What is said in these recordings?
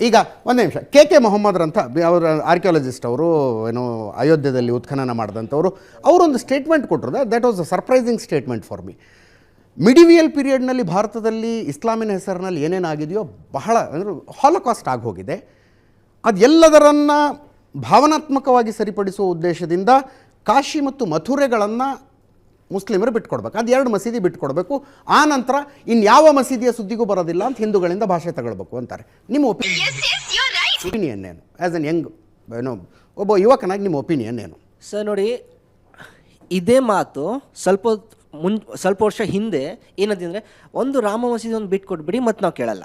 ಈಗ ಒಂದು ನಿಮಿಷ. ಕೆ ಕೆ ಮೊಹಮ್ಮದ್ ಅಂತ ಅವರ ಆರ್ಕಿಯಾಲಜಿಸ್ಟ್ ಅವರು ಏನು ಅಯೋಧ್ಯೆಯಲ್ಲಿ ಉತ್ಖನನ ಮಾಡಿದಂಥವರು, ಅವರೊಂದು ಸ್ಟೇಟ್ಮೆಂಟ್ ಕೊಟ್ಟರು that was a surprising statement for me medieval ಪೀರಿಯಡ್ನಲ್ಲಿ ಭಾರತದಲ್ಲಿ ಇಸ್ಲಾಮಿನ ಹೆಸರಿನಲ್ಲಿ ಏನೇನಾಗಿದೆಯೋ ಬಹಳ ಅಂದರೆ ಹಾಲೋಕಾಸ್ಟ್ ಆಗಿ ಹೋಗಿದೆ ಅದೆಲ್ಲದರನ್ನು ಭಾವನಾತ್ಮಕವಾಗಿ ಸರಿಪಡಿಸುವ ಉದ್ದೇಶದಿಂದ ಕಾಶಿ ಮತ್ತು ಮಥುರೆಗಳನ್ನು ಮುಸ್ಲಿಮರು ಬಿಟ್ಕೊಡ್ಬೇಕು ಅದು ಎರಡು ಮಸೀದಿ ಬಿಟ್ಕೊಡ್ಬೇಕು. ಆ ನಂತರ ಇನ್ಯಾವ ಮಸೀದಿಯ ಸುದ್ದಿಗೂ ಬರೋದಿಲ್ಲ ಅಂತ ಹಿಂದೂಗಳಿಂದ ಭಾಷೆ ತಗೊಳ್ಬೇಕು ಅಂತಾರೆ. ನಿಮ್ಮ ಒಪಿನಿಯನ್ ಏನು? ಆ್ಯಸ್ ಅನ್ ಯಂಗ್ ಏನೋ ಒಬ್ಬ ಯುವಕನಾಗಿ ನಿಮ್ಮ ಒಪಿನಿಯನ್ ಏನು? ಸರ್ ನೋಡಿ ಇದೇ ಮಾತು ಸ್ವಲ್ಪ ಹೊತ್ತು ಮುನ್ ಸ್ವಲ್ಪ ವರ್ಷ ಹಿಂದೆ ಏನಂತಂದ್ರೆ ಒಂದು ರಾಮ ಮಸೀದಿ ಒಂದು ಬಿಟ್ಟು ಕೊಟ್ಬಿಡಿ ಮತ್ತೆ ನಾವು ಕೇಳಲ್ಲ.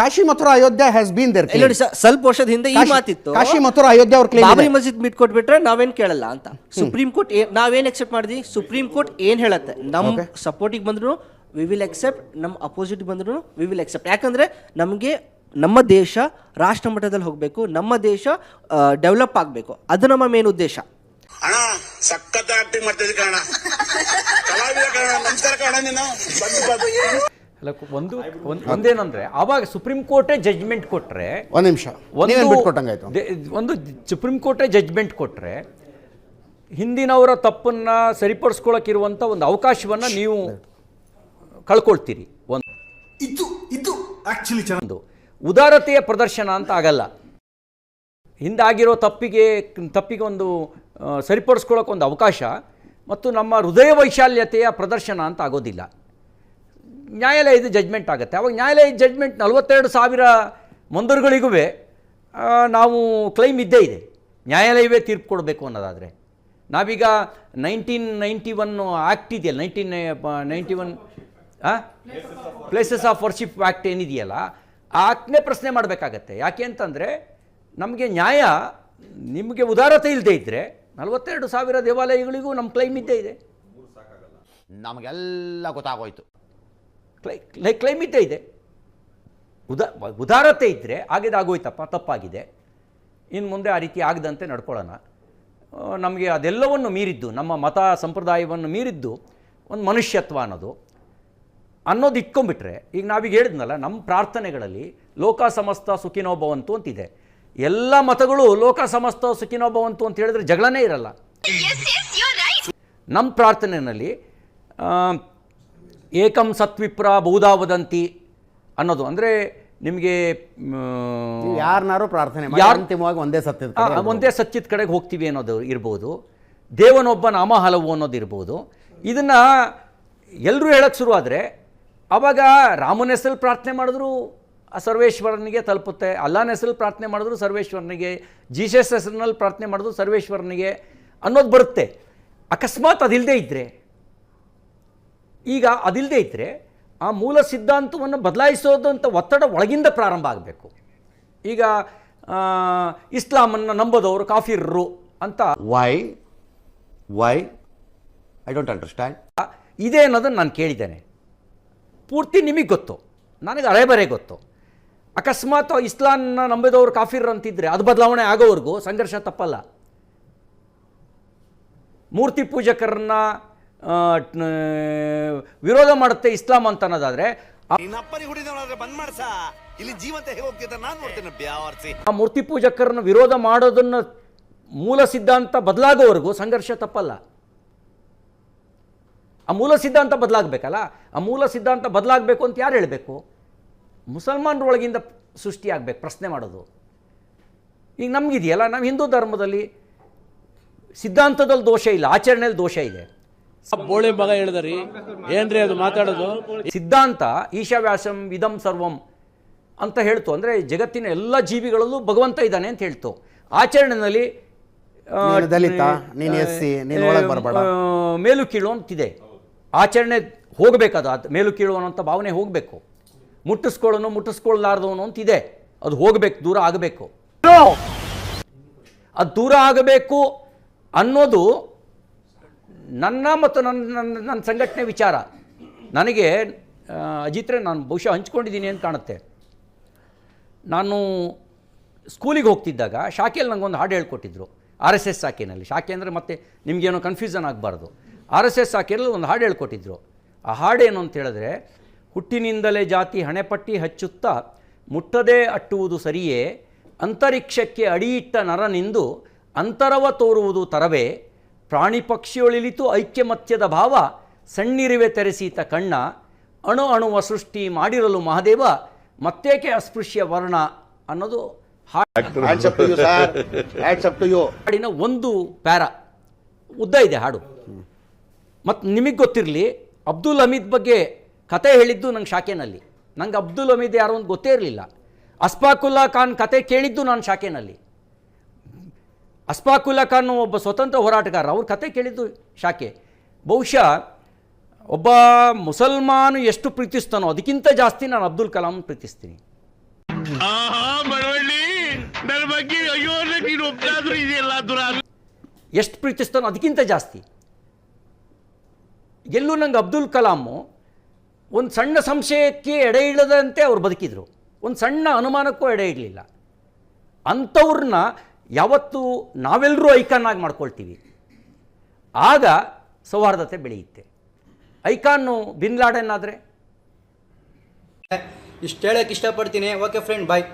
Kashi Mathura Ayodhya has been there ಇಲ್ಲಿ ನೋಡಿ ಸರ್ ಸ್ವಲ್ಪ ವರ್ಷದ ಹಿಂದೆ ಈ ಮಾತಿತ್ತು ಕಾಶಿ ಮಥುರಾ ಅಯೋಧ್ಯ ಅವ್ರ ಕ್ಲೇಮ್ ಬಾಬರಿ ಮಸೀದ್ ಬಿಟ್ಟು ಕೊಟ್ಬಿಟ್ರೆ ನಾವೇನ್ ಕೇಳಲ್ಲ ಅಂತ. ಸುಪ್ರೀಂ ಕೋರ್ಟ್ ನಾವೇನ್ ಎಕ್ಸೆಪ್ಟ್ ಮಾಡಿದ್ವಿ? ಸುಪ್ರೀಂ ಕೋರ್ಟ್ ಏನ್ ಹೇಳತ್ತೆ? ನಮ್ ಸಪೋರ್ಟಿಗೆ ಬಂದ್ರು ವಿ ವಿಲ್ ಎಕ್ಸೆಪ್ಟ್ ನಮ್ಮ ಅಪೋಸಿಟ್ ಬಂದ್ರು ವಿ ವಿಲ್ ಎಕ್ಸೆಪ್ಟ್ ಯಾಕಂದ್ರೆ ನಮಗೆ ನಮ್ಮ ದೇಶ ರಾಷ್ಟ್ರ ಮಟ್ಟದಲ್ಲಿ ಹೋಗಬೇಕು ನಮ್ಮ ದೇಶ ಡೆವಲಪ್ ಆಗಬೇಕು. ಅದು ನಮ್ಮ ಮೇನ್ ಉದ್ದೇಶ. ಅಣ್ಣ ಸಖತ್ ಆಕ್ಟಿಂಗ್ ಮಾಡ್ತಿದ್ದೆ ಕಾರಣ ಕಲಾವಿದ ಕಾರಣ ನಮಸ್ಕಾರ ಕಾರಣ ನೀನು. ಬಂದು ಬಂದು. ಅಲ್ಲ ಒಂದು ಒಂದ್- ಒಂದೇನಂದ್ರೆ ಆವಾಗ ಸುಪ್ರೀಂ ಕೋರ್ಟೇ ಜಜ್ಮೆಂಟ್ ಕೊಟ್ರೆ ಒಂದ್ ನಿಮಿಷ. ನೀವೇನು ಬಿಟ್ಕೊಟ್ಟಂಗಾಯ್ತು? ದೆ- ಒಂದು ಸುಪ್ರೀಂ ಕೋರ್ಟೇ ಜಜ್ಮೆಂಟ್ ಕೊಟ್ರೆ ಹಿಂದಿನವರ ತಪ್ಪನ್ನ ಸರಿಪಡಿಸ್ಕೊಳಕ್ ಇರುವಂತ ಒಂದು ಅವಕಾಶವನ್ನ ನೀವು ಕಳ್ಕೊಳ್ತೀರಿ. ಒಂದು ಇದು ಇದು ಆಕ್ಚುಲಿ ಚೆನ್ನಾಗಿ ಒಂದು ಉದಾರತೆಯ ಪ್ರದರ್ಶನ ಅಂತ ಆಗಲ್ಲ. ಹಿಂದಾಗಿರೋ ತಪ್ಪಿಗೆ ತಪ್ಪಿಗೆ ಒಂದು ಆ, ಸರಿಪಡಿಸ್ಕೊಳ್ಳೋಕೆ ಒಂದು ಅವಕಾಶ ಮತ್ತು ನಮ್ಮ ಹೃದಯ ವೈಶಾಲ್ಯತೆಯ ಪ್ರದರ್ಶನ ಅಂತ ಆಗೋದಿಲ್ಲ. ನ್ಯಾಯಾಲಯದ ಜಜ್ಮೆಂಟ್ ಆಗುತ್ತೆ. ಅವಾಗ ನ್ಯಾಯಾಲಯದ ಜಜ್ಮೆಂಟ್ ನಲವತ್ತೆರಡು ಸಾವಿರ ಮಂದಿರುಗಳಿಗೂ ನಾವು ಕ್ಲೈಮ್ ಇದ್ದೇ ಇದೆ. ನ್ಯಾಯಾಲಯವೇ ತೀರ್ಪು ಕೊಡಬೇಕು ಅನ್ನೋದಾದರೆ. ನಾವೀಗ ನೈನ್ಟೀನ್ ನೈಂಟಿ ಒನ್ ಆ್ಯಕ್ಟ್ ಇದೆಯಲ್ಲ nineteen ninety one places of worship act ಏನಿದೆಯಲ್ಲ ಆ ಆ್ಯಕ್ಟ್ನೇ ಪ್ರಶ್ನೆ ಮಾಡಬೇಕಾಗತ್ತೆ. ಯಾಕೆ ಅಂತಂದರೆ ನಮಗೆ ನ್ಯಾಯ ನಿಮಗೆ ಉದಾರತೆ ಇಲ್ಲದೆ ಇದ್ದರೆ ನಲವತ್ತೆರಡು ಸಾವಿರ ದೇವಾಲಯಗಳಿಗೂ ನಮ್ಮ ಕ್ಲೈಮ್ ಇದ್ದೇ ಇದೆ. ನಮಗೆಲ್ಲ ಗೊತ್ತಾಗೋಯ್ತು. ಕ್ಲೈ ಕ್ಲೈ ಕ್ಲೈಮ್ ಇದ್ದೇ ಇದೆ. ಉದಾ ಉದಾರತೆ ಇದ್ದರೆ ಆಗಿದೆ ಆಗೋಯ್ತಪ್ಪ ತಪ್ಪಾಗಿದೆ. ಇನ್ನು ಮುಂದೆ ಆ ರೀತಿ ಆಗದಂತೆ ನಡ್ಕೊಳ್ಳೋಣ. ನಮಗೆ ಅದೆಲ್ಲವನ್ನು ಮೀರಿದ್ದು ನಮ್ಮ ಮತ ಸಂಪ್ರದಾಯವನ್ನು ಮೀರಿದ್ದು ಒಂದು ಮನುಷ್ಯತ್ವ ಅನ್ನೋದು. ಅನ್ನೋದು ಇಟ್ಕೊಂಡ್ಬಿಟ್ರೆ ಈಗ ನಾವೀಗ ಹೇಳಿದ್ನಲ್ಲ ನಮ್ಮ ಪ್ರಾರ್ಥನೆಗಳಲ್ಲಿ ಲೋಕ ಸಮಸ್ತ ಸುಖಿನೋಭವಂತು ಅಂತಿದೆ. ಎಲ್ಲ ಮತಗಳು ಲೋಕ ಸಮಸ್ತ ಸುಖಿನೋ ಭವಂತು ಅಂತ ಹೇಳಿದ್ರೆ ಜಗಳನೇ ಇರಲ್ಲ. ನಮ್ಮ ಪ್ರಾರ್ಥನೆಯಲ್ಲಿ ಏಕಂ ಸತ್ವಿಪ್ರ ಬಹುಧಾ ವದಂತಿ ಅನ್ನೋದು. ಅಂದರೆ ನಿಮಗೆ ಯಾರನ್ನಾರು ಪ್ರಾರ್ಥನೆ ಅಂತಿಮವಾಗಿ ಒಂದೇ ಸತ್ಯದ. ಒಂದೇ ಸತ್ಯದ ಕಡೆಗೆ ಹೋಗ್ತೀವಿ ಅನ್ನೋದು ಇರ್ಬೋದು. ದೇವನೊಬ್ಬ ನಾಮ ಹಲವು ಅನ್ನೋದು ಇರ್ಬೋದು. ಇದನ್ನು ಎಲ್ಲರೂ ಹೇಳಕ್ಕೆ ಶುರು ಆದರೆ ಆವಾಗ ರಾಮನ ಹೆಸರಲ್ಲಿ ಪ್ರಾರ್ಥನೆ ಮಾಡಿದ್ರು ಸರ್ವೇಶ್ವರನಿಗೆ ತಲುಪುತ್ತೆ. ಅಲ್ಲಾನ ಹೆಸರಲ್ಲಿ ಪ್ರಾರ್ಥನೆ ಮಾಡಿದ್ರು ಸರ್ವೇಶ್ವರನಿಗೆ ಜೀಸಸ್ ಹೆಸರಿನಲ್ಲಿ ಪ್ರಾರ್ಥನೆ ಮಾಡಿದ್ರು ಸರ್ವೇಶ್ವರನಿಗೆ ಅನ್ನೋದು ಬರುತ್ತೆ. ಅಕಸ್ಮಾತ್ ಅದಿಲ್ಲದೆ ಇದ್ದರೆ ಈಗ ಅದಿಲ್ಲದೆ ಇದ್ದರೆ ಆ ಮೂಲ ಸಿದ್ಧಾಂತವನ್ನು ಬದಲಾಯಿಸೋದಂಥ ಒತ್ತಡ ಒಳಗಿಂದ ಪ್ರಾರಂಭ ಆಗಬೇಕು. ಈಗ ಇಸ್ಲಾಮನ್ನು ನಂಬೋದವರು ಕಾಫಿರ್ರು ಅಂತ why why I don't understand ಇದೆ ಅನ್ನೋದನ್ನು ನಾನು ಕೇಳಿದ್ದೇನೆ. ಪೂರ್ತಿ ನಿಮಗೆ ಗೊತ್ತು. ನನಗೆ ಅಳೆಬರೆ ಗೊತ್ತು. ಅಕಸ್ಮಾತ್ ಇಸ್ಲಾನ್ನ ನಂಬಿದವರು ಕಾಫಿರ್ ಅಂತಿದ್ರೆ ಅದು ಬದಲಾವಣೆ ಆಗೋವರೆಗೂ ಸಂಘರ್ಷ ತಪ್ಪಲ್ಲ. ಮೂರ್ತಿ ಪೂಜಕರನ್ನ ವಿರೋಧ ಮಾಡುತ್ತೆ ಇಸ್ಲಾಂ ಅಂತ ಅನ್ನೋದಾದ್ರೆ ಆ ಮೂರ್ತಿ ಪೂಜಕರನ್ನ ವಿರೋಧ ಮಾಡೋದನ್ನ ಮೂಲ ಸಿದ್ಧಾಂತ ಬದಲಾಗೋವರೆಗೂ ಸಂಘರ್ಷ ತಪ್ಪಲ್ಲ. ಆ ಮೂಲ ಸಿದ್ಧಾಂತ ಬದಲಾಗಬೇಕಲ್ಲ? ಆ ಮೂಲ ಸಿದ್ಧಾಂತ ಬದಲಾಗಬೇಕು ಅಂತ ಯಾರು ಹೇಳಬೇಕು? ಮುಸಲ್ಮಾನರ ಒಳಗಿಂದ ಸೃಷ್ಟಿಯಾಗಬೇಕು ಪ್ರಶ್ನೆ ಮಾಡೋದು. ಈಗ ನಮಗಿದೆಯಲ್ಲ ನಾವು ಹಿಂದೂ ಧರ್ಮದಲ್ಲಿ ಸಿದ್ಧಾಂತದಲ್ಲಿ ದೋಷ ಇಲ್ಲ ಆಚರಣೆಯಲ್ಲಿ ದೋಷ ಇದೆ. ಬೋಳಿ ಮಗ ಹೇಳಿದ್ರಿ ಏನ್ರಿ ಅದು ಮಾತಾಡೋದು? ಸಿದ್ಧಾಂತ ಈಶಾವ್ಯಾಸಂ ಇದಂ ಸರ್ವಂ ಅಂತ ಹೇಳ್ತು. ಅಂದರೆ ಜಗತ್ತಿನ ಎಲ್ಲ ಜೀವಿಗಳಲ್ಲೂ ಭಗವಂತ ಇದ್ದಾನೆ ಅಂತ ಹೇಳ್ತು. ಆಚರಣೆಯಲ್ಲಿ ದಲಿತ, ನೀನು SC, ನೀನು ಒಳಗೆ ಬರಬೇಡ. ಮೇಲು ಕೀಳು ಅಂತಿದೆ. ಆಚರಣೆ ಹೋಗಬೇಕದು ಅದು ಮೇಲು ಕೀಳು ಅನ್ನೋಂಥ ಭಾವನೆ ಹೋಗಬೇಕು. ಮುಟ್ಟಿಸ್ಕೊಳ್ಳೋನು ಅಂತ ಇದೆ ಅದು ಹೋಗಬೇಕು ದೂರ ಆಗಬೇಕು. ಅದು ದೂರ ಆಗಬೇಕು ಅನ್ನೋದು ನನ್ನ ಮತ್ತು ನನ್ನ ನನ್ನ ನನ್ನ ಸಂಘಟನೆ ವಿಚಾರ. ನನಗೆ ಅಜಿತ್ರೆ ನಾನು ಬಹುಶಃ ಹಂಚ್ಕೊಂಡಿದ್ದೀನಿ ಅಂತ ಕಾಣುತ್ತೆ. ನಾನು ಸ್ಕೂಲಿಗೆ ಹೋಗ್ತಿದ್ದಾಗ ಶಾಖೆಯಲ್ಲಿ ನನಗೊಂದು ಹಾಡು ಹೇಳ್ಕೊಟ್ಟಿದ್ರು ಆರ್ ಎಸ್ ಎಸ್ ಶಾಖೆಯಲ್ಲಿ ಶಾಖೆ ಅಂದರೆ ಮತ್ತೆ ನಿಮಗೇನೋ ಕನ್ಫ್ಯೂಷನ್ ಆಗಬಾರ್ದು. ಆರ್ ಎಸ್ ಎಸ್ ಶಾಖೆಯಲ್ಲಿ ಒಂದು ಹಾಡು ಹೇಳ್ಕೊಟ್ಟಿದ್ರು. ಆ ಹಾಡೇನು ಅಂತ ಹೇಳಿದ್ರೆ ಹುಟ್ಟಿನಿಂದಲೇ ಜಾತಿ ಹಣೆಪಟ್ಟಿ ಹಚ್ಚುತ್ತಾ ಮುಟ್ಟದೇ ಅಟ್ಟುವುದು ಸರಿಯೇ? ಅಂತರಿಕ್ಷಕ್ಕೆ ಅಡಿಯಿಟ್ಟ ನರನಿಂದು ಅಂತರವ ತೋರುವುದು ತರವೇ? ಪ್ರಾಣಿ ಪಕ್ಷಿಯೊಳಿಲಿತು ಐಕ್ಯಮತ್ಯದ ಭಾವ ಸಣ್ಣಿರಿವೆ ತೆರೆಸೀತ ಕಣ್ಣ ಅಣು ಅಣುವ ಸೃಷ್ಟಿ ಮಾಡಿರಲು ಮಹಾದೇವ ಮತ್ತೇಕೆ ಅಸ್ಪೃಶ್ಯ ವರ್ಣ ಅನ್ನೋದು hands up to you sir hands up to you ಹಾಡಿನ ಒಂದು ಪ್ಯಾರ. ಉದ್ದ ಇದೆ ಹಾಡು. ಮತ್ತು ನಿಮಗೆ ಗೊತ್ತಿರಲಿ ಅಬ್ದುಲ್ ಹಮೀದ್ ಬಗ್ಗೆ ಕತೆ ಹೇಳಿದ್ದು ನಂಗೆ ಶಾಖೆನಲ್ಲಿ. ನಂಗೆ ಅಬ್ದುಲ್ ಹಮೀದ್ ಯಾರು ಅಂತ ಗೊತ್ತೇ ಇರಲಿಲ್ಲ. ಅಸ್ಫಾಕುಲ್ಲಾ ಖಾನ್ ಕತೆ ಕೇಳಿದ್ದು ನಾನು ಶಾಖೆನಲ್ಲಿ. ಅಸ್ಫಾಕುಲ್ಲಾ ಖಾನ್ ಒಬ್ಬ ಸ್ವತಂತ್ರ ಹೋರಾಟಗಾರ ಅವ್ರ ಕತೆ ಕೇಳಿದ್ದು ಶಾಖೆ. ಬಹುಶಃ ಒಬ್ಬ ಮುಸಲ್ಮಾನು ಎಷ್ಟು ಪ್ರೀತಿಸ್ತಾನೋ ಅದಕ್ಕಿಂತ ಜಾಸ್ತಿ ನಾನು ಅಬ್ದುಲ್ ಕಲಾಂ ಪ್ರೀತಿಸ್ತೀನಿ. ಎಷ್ಟು ಪ್ರೀತಿಸ್ತಾನೋ ಅದಕ್ಕಿಂತ ಜಾಸ್ತಿ. ಎಲ್ಲೂ ನಂಗೆ ಅಬ್ದುಲ್ ಕಲಾಮು ಒಂದು ಸಣ್ಣ ಸಂಶಯಕ್ಕೆ ಎಡೆ ಇಳದಂತೆ ಅವ್ರು ಬದುಕಿದ್ರು. ಒಂದು ಸಣ್ಣ ಅನುಮಾನಕ್ಕೂ ಎಡೆ ಇಡಲಿಲ್ಲ ಅಂಥವ್ರನ್ನ ಯಾವತ್ತೂ ನಾವೆಲ್ಲರೂ ಐಕಾನ್ ಆಗಿ ಮಾಡ್ಕೊಳ್ತೀವಿ. ಆಗ ಸೌಹಾರ್ದತೆ ಬೆಳೆಯುತ್ತೆ. ಐಕಾನು ಬಿನ್ ಆದರೆ? ಇಷ್ಟು ಹೇಳಕ್ಕೆ ಇಷ್ಟಪಡ್ತೀನಿ. Okay friend bye